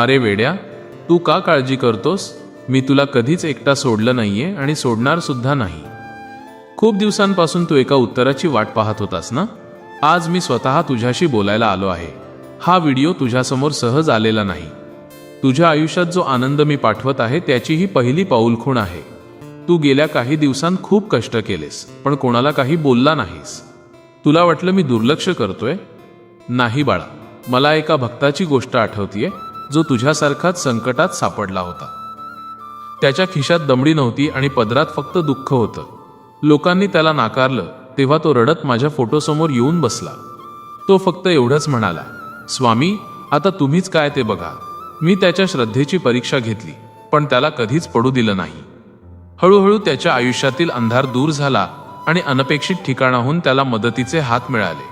अरे वेड्या तू का काळजी करतोस? मी तुला कधीच एकटा सोडलं नाहीये आणि सोडणार सुद्धा नाही. खूप दिवसांपासून तू एका उत्तराची वाट पाहत होतास ना? आज मी स्वतः तुझ्याशी बोलायला आलो आहे. हा व्हिडिओ तुझ्यासमोर सहज आलेला नाही. तुझ्या आयुष्यात जो आनंद मी पाठवत आहे त्याची ही पहिली पाऊलखूण आहे. तू गेल्या काही दिवसांत खूप कष्ट केलेस पण कोणाला काही बोलला नाहीस. तुला वाटलं मी दुर्लक्ष करतोय? नाही बाळा मला एका भक्ताची गोष्ट आठवतीये. जो तुझ्यासारखाच संकटात सापडला होता. त्याच्या खिशात दमडी नव्हती आणि पदरात फक्त दुःख होतं. लोकांनी त्याला नाकारलं तेव्हा तो रडत माझ्या फोटोसमोर येऊन बसला. तो फक्त एवढंच म्हणाला स्वामी आता तुम्हीच काय ते बघा. मी त्याच्या श्रद्धेची परीक्षा घेतली पण त्याला कधीच पडू दिलं नाही. हळूहळू त्याच्या आयुष्यातील अंधार दूर झाला आणि अनपेक्षित ठिकाणाहून त्याला मदतीचे हात मिळाले.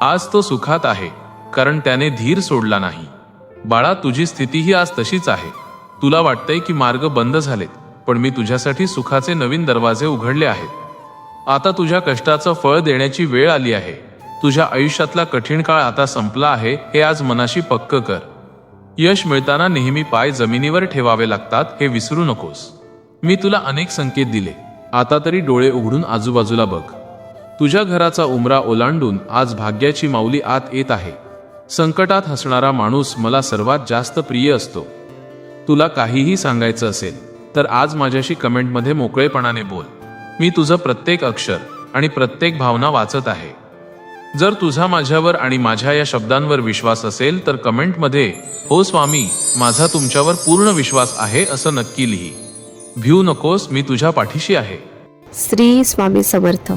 आज तो सुखात आहे कारण त्याने धीर सोडला नाही. बाळा तुझी स्थितीही आज तशीच आहे. तुला वाटतंय की मार्ग बंद झालेत पण मी तुझ्यासाठी सुखाचे नवीन दरवाजे उघडले आहेत. आता तुझ्या कष्टाचं फळ देण्याची वेळ आली आहे. तुझ्या आयुष्यातला कठीण काळ आता संपला आहे हे आज मनाशी पक्क कर. यश मिळताना नेहमी पाय जमिनीवर ठेवावे लागतात हे विसरू नकोस. मी तुला अनेक संकेत दिले. आता तरी डोळे उघडून आजूबाजूला बघ. तुझ्या घराचा उमरा ओलांडून आज भाग्याची माऊली आत येत आहे. संकटात हसणारा माणूस मला सर्वात जास्त प्रिय असतो. तुला काहीही सांगायचं असेल तर आज माझ्याशी कमेंटमध्ये मोकळेपणाने बोल. मी तुझं प्रत्येक अक्षर आणि प्रत्येक भावना वाचत आहे. जर तुझा माझ्यावर आणि माझ्या या शब्दांवर विश्वास असेल तर कमेंटमध्ये हो स्वामी माझा तुमच्यावर पूर्ण विश्वास आहे असं नक्की लिही. भिऊ नकोस मी तुझ्या पाठीशी आहे. श्री स्वामी समर्थ.